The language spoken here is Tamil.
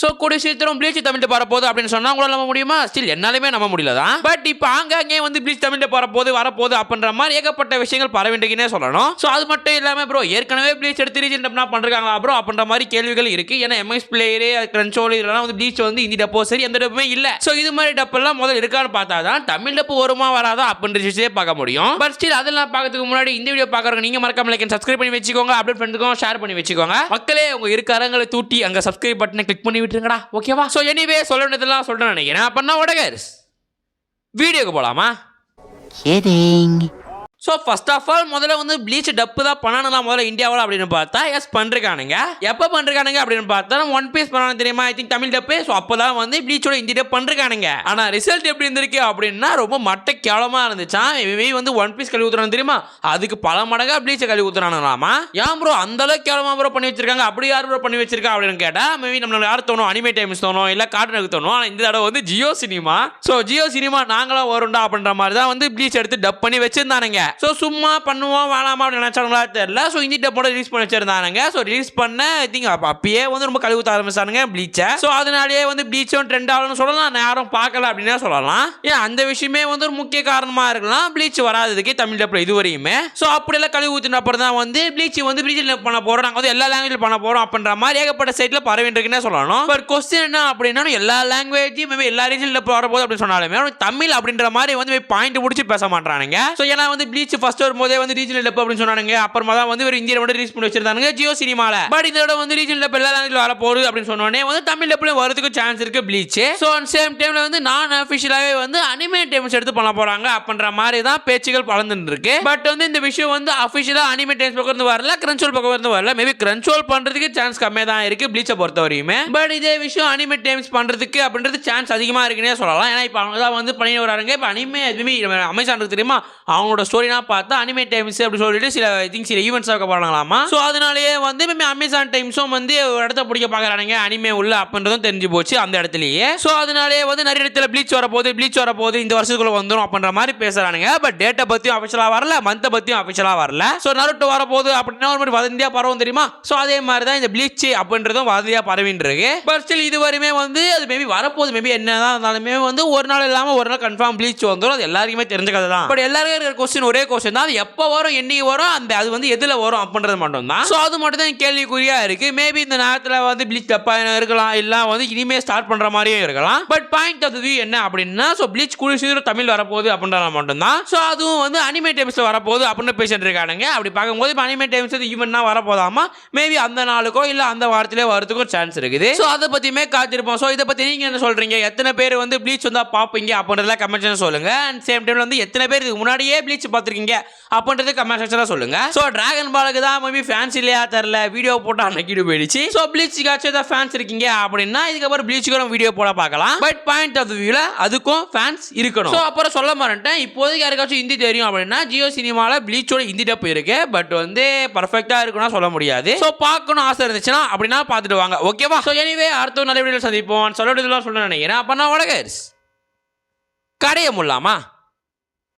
ஸோ கூடிய சீக்கிரம் ப்ளீச் தமிழ் வரப்போகுது அப்படின்னு சொன்னால் உங்களால் நம்ப முடியுமா? ஸ்டில் என்னாலுமே நம்ப முடியல தான் பட் இப்போ அங்கங்கே வந்து ப்ளீச் தமிழ் வரப்போகுது வரப்போகுது அப்படின்ற மாதிரி ஏகப்பட்ட விஷயங்கள் பரவிட்டுக்குன்னே சொல்லணும். ஸோ அது மட்டும் இல்லாமல் ப்ரோ ஏற்கனவே ப்ளீச் எடுத்து ரீஜன் டப்னா பண்ணுறாங்களா ப்ரோ அப்படின்ற மாதிரி கேள்விகள் இருக்குது ஏன்னா எம்எஸ் பிளேயரு கன்சோல் இதெல்லாம் வந்து ப்ளீச் வந்து இந்தி டப்போ சரி எந்த டப்புமே இல்லை. ஸோ இது மாதிரி டப்பெல்லாம் முதல் இருக்கான்னு பார்த்தா தான் தமிழ் டப்பு வருமா வராதா அப்படின்ற விஷயத்தையே பார்க்க முடியும். பட் ஸ்டில் அதெல்லாம் பார்க்கறதுக்கு முன்னாடி இந்த வீடியோ பார்க்குறவங்க நீங்கள் மறக்காம லைக் சப்ஸ்கிரைப் பண்ணி வச்சுக்கோங்க அப்டேட் ஃப்ரெண்டுக்கும் ஷேர் பண்ணி வச்சுக்கோங்க. மக்களே உங்கள் இரு தூட்டி அங்கே சப்ஸ்கிரைப் பட்டனை கிளிக் பண்ணி விட்டுருங்கடா ஓகேவா ஸோ எனிவே சொல்ல வேண்டியதெல்லாம் சொல்கிறேன் நினைக்கிறேன். அப்படின்னா உடகர்ஸ் வீடியோக்கு போகலாமா Kidding. So first of all முதல்ல வந்து ப்ளீச் டப்பு தான் பண்ணணும் முதல்ல இந்தியாவில் அப்படின்னு பார்த்தா எஸ் பண்ணிருக்கானுங்க. எப்போ பண்ணிருக்கானுங்க அப்படின்னு பார்த்தா ஒன் பீஸ் பண்ணணும் தெரியுமா? ஐ திங்க் தமிழ் டப்பு ஸோ அப்போ தான் வந்து ப்ளீச்சோட இந்தி டப் பண்ணிருக்கானுங்க. ஆனால் ரிசல்ட் எப்படி இருந்திருக்கு அப்படின்னா ரொம்ப மட்ட கேவலமாக இருந்துச்சான் இவன் வந்து ஒன் பீஸ் கழுவி ஊற்றுறானு தெரியுமா? அதுக்கு பல மடங்காக ப்ளீச்சை கழுவி ஊற்றுறானுலாமா ஏன் ப்ரோ அந்த அளவுக்கு கேவலமாக ப்ரோ பண்ணி வச்சிருக்காங்க? அப்படி யார் ப்ரோ பண்ணி வச்சிருக்கா அப்படின்னு கேட்டால் மேபி நம்மளுக்கு யார் தோணும்? அனிமே டைம்ஸ் தோணும் இல்லை கார்ட்டூனுக்கு தோணும். ஆனால் இந்த தடவை வந்து Jio cinema. So Jio cinema நாங்களாம் வரும்டா அப்படின்ற மாதிரி தான் வந்து ப்ளீச் எடுத்து டப் பண்ணி வச்சிருந்தானுங்க. ஸோ சும்மா பண்ணுவோம் வேணாமா அப்படின்னு நினச்சாங்களா தெரியல. ஸோ இந்தி டப்போட ரிலீஸ் பண்ணி வச்சிருந்தானுங்க. ஸோ ரிலீஸ் பண்ண ஐ திங்க் அப்பயே வந்து ரொம்ப கழுவுத்த ஆரம்பிச்சானுங்க ப்ளீச்சை ஸோ அதனாலேயே வந்து ப்ளீச்சும் ட்ரெண்ட் ஆகணும்னு சொல்லலாம். நான் யாரும் பார்க்கல அப்படின்னா சொல்லலாம். ஏன் அந்த விஷயமே வந்து ஒரு முக்கிய காரணமாக இருக்கலாம். ப்ளீச் வராததுக்கு தமிழ் டப்பில் இதுவரையுமே. ஸோ அப்படியெல்லாம் கழுவி ஊற்றின அப்புறம் தான் வந்து ப்ளீச் வந்து ப்ளீச்சில் பண்ண போகிறோம் நாங்கள் வந்து எல்லா லாங்குவேஜில் பண்ண போகிறோம் அப்படின்ற மாதிரி ஏகப்பட்ட சைட்டில் பரவிட்டுருக்குன்னே சொல்லணும். பட் கொஸ்டின் என்ன அப்படின்னா எல்லா லாங்குவேஜும் மேபி எல்லா ரீஜனில் போகிற போது அப்படின்னு சொன்னாலுமே தமிழ் அப்படின்ற மாதிரி வந்து பாயிண்ட் முடிச்சு பேச மாட்டானுங்க ஸோ ஏன்னா வந்து ப்ளீச் ஃபர்ஸ்ட் வரும்போதே வந்து ரீஜனல் டப் அப்படின்னு சொன்னாங்க அப்புறமா தான் வந்து ஒரு இந்தியா மட்டும் ரீச் பண்ணி வச்சிருந்தாங்க ஜியோ சினிமால பட் இதோட வந்து ரீஜனல் டப் எல்லா லாங்குவேஜ் வர போகுது அப்படின்னு சொன்னோடனே வந்து தமிழ் டப்ல வரதுக்கு சான்ஸ் இருக்கு ப்ளீச் ஸோ அட் சேம் டைம்ல வந்து நான் அஃபிஷியலாகவே வந்து அனிமே டைம்ஸ் எடுத்து பண்ண போறாங்க அப்படின்ற மாதிரி தான் பேச்சுகள் பலந்துட்டு இருக்கு. பட் வந்து இந்த விஷயம் வந்து அஃபிஷியலாக அனிமே டைம்ஸ் பக்கம் இருந்து வரல கிரன்சோல் பக்கம் இருந்து வரல. மேபி கிரன்சோல் பண்றதுக்கு சான்ஸ் கம்மியாக தான் இருக்கு ப்ளீச்சை பொறுத்த வரையுமே. பட் இதே விஷயம் அனிமே டைம்ஸ் பண்றதுக்கு அப்படின்றது சான்ஸ் அதிகமாக இருக்குன்னே சொல்லலாம். ஏன்னா இப்போ அவங்க தான் வந்து பண்ணி வராங்க. இப்போ அனிமே எதுவுமே அமேசான் தெரியுமா? அவங்களோட ஸ்டோரினா பார்த்தா அனிமே டைம்ஸ் அப்படி சொல்லிட்டு சில திங்ஸ் சில ஈவெண்ட்ஸ் வைக்க போறாங்களாமா ஸோ அதனாலேயே வந்து மேபி அமேசான் டைம்ஸும் வந்து ஒரு இடத்த பிடிக்க பார்க்குறானுங்க. அனிமே உள்ள அப்படின்றதும் தெரிஞ்சு போச்சு அந்த இடத்துலயே. ஸோ அதனாலேயே வந்து நிறைய இடத்துல ப்ளீச் வரப்போகுது ப்ளீச் வரப்போகுது இந்த வருஷத்துக்குள்ள வந்துடும் அப்படின்ற மாதிரி பேசுறானுங்க. பட் டேட்டை பற்றியும் அஃபிஷியலாக வரல மந்த்தை பற்றியும் அஃபிஷியலாக வரல. ஸோ நருட்டு வரப்போகுது அப்படின்னா ஒரு மாதிரி வதந்தியா பரவும் தெரியுமா? ஸோ அதே மாதிரி தான் இந்த ப்ளீச் அப்படின்றதும் வதந்தியா பரவின்னு இருக்கு. பட் ஸ்டில் இதுவரையுமே வந்து அது மேபி வரப்போகுது மேபி என்னதான் இருந்தாலுமே வந்து ஒரு நாள் இல்லாமல் ஒரு நாள் கன்ஃபார்ம் ப்ளீச் வந்துடும் அது எல்லாருக்குமே தெரிஞ்ச கதை தான் பட் எல்லாருக்கும் இருக்கிற கொஸ்டின் ஒரே கொஸ்டின் தான். அது எப்போ வரும் என்னைக்கு வரும் அந்த அது வந்து எதில் வரும் அப்படின்றது மட்டும் தான் ஸோ அது மட்டும் தான் கேள்விக்குறியாக இருக்குது மேபி இந்த நேரத்தில் வந்து ப்ளீச் தப்பாக இருக்கலாம் இல்லை வந்து இனிமே ஸ்டார்ட் பண்ணுற மாதிரியும் இருக்கலாம். பட் பாயிண்ட் ஆஃப் வியூ என்ன அப்படின்னா ஸோ ப்ளீச் கூடிய சீக்கிரம் தமிழ் வரப்போகுது அப்படின்றத மட்டும் தான் ஸோ அதுவும் வந்து அனிமே டைம்ஸில் வரப்போகுது அப்படின்னு பேசிட்டு இருக்கானுங்க. அப்படி பார்க்கும்போது இப்போ அனிமே டைம்ஸ் வந்து ஈவெண்ட்னா வரப்போதாமா? மேபி அந்த நாளுக்கோ இல்லை அந்த வாரத்திலே வரதுக்கும் சான்ஸ் இருக்குது. ஸோ அதை பற்றியுமே காத்திருப்போம். ஸோ இதை பற்றி நீங்கள் என்ன சொல்கிறீங்க எத்தனை பேர் வந்து ப்ளீச் வந்தால் பார்ப்பீங்க அப்படின்றதெல்லாம் கமெண்ட்ஸ் சொல்லுங்கள் சொல்லுங்க. அண்ட் சேம் டைமில் வந்து எத்தனை பேர் இதுக்கு முன்னாடியே ப்ளீச் பார்த்துருக்கீங்க? அப்படின்றது கமெண்ட் செக்ஷனில் சொல்லுங்க. ஸோ டிராகன் பாலுக்கு தான் மேபி ஃபேன்ஸ் இல்லையா தெரில வீடியோ போட்டு அன்னைக்கு போயிடுச்சு. ஸோ ப்ளீச்சுக்காச்சும் ஏதாவது ஃபேன்ஸ் இருக்கீங்க அப்படின்னா இதுக்கப்புறம் ப்ளீச்சுக்கு வீடியோ போட பார்க்கலாம். பட் பாயிண்ட் ஆஃப் வியூவில் அதுக்கும் ஃபேன்ஸ் இருக்கணும். ஸோ அப்புறம் சொல்ல மாட்டேன் இப்போதைக்கு யாருக்காச்சும் ஹிந்தி தெரியும் அப்படின்னா ஜியோ சினிமாவில் ப்ளீச்சோட ஹிந்தி டப் இருக்கு. பட் வந்து பர்ஃபெக்டாக இருக்குன்னா சொல்ல முடியாது. ஸோ பார்க்கணும் ஆசை இருந்துச்சுன்னா அப்படின்னா பார்த்துட்டு வாங்க. ஓகேவா ஸோ எனிவே அடுத்த நல்ல வீடியோ சந்திப்போம். சொல்ல சொல்ல நினைக்கிறேன். அப்போ நான் வடகர்ஸ் கடைய முல்லாமா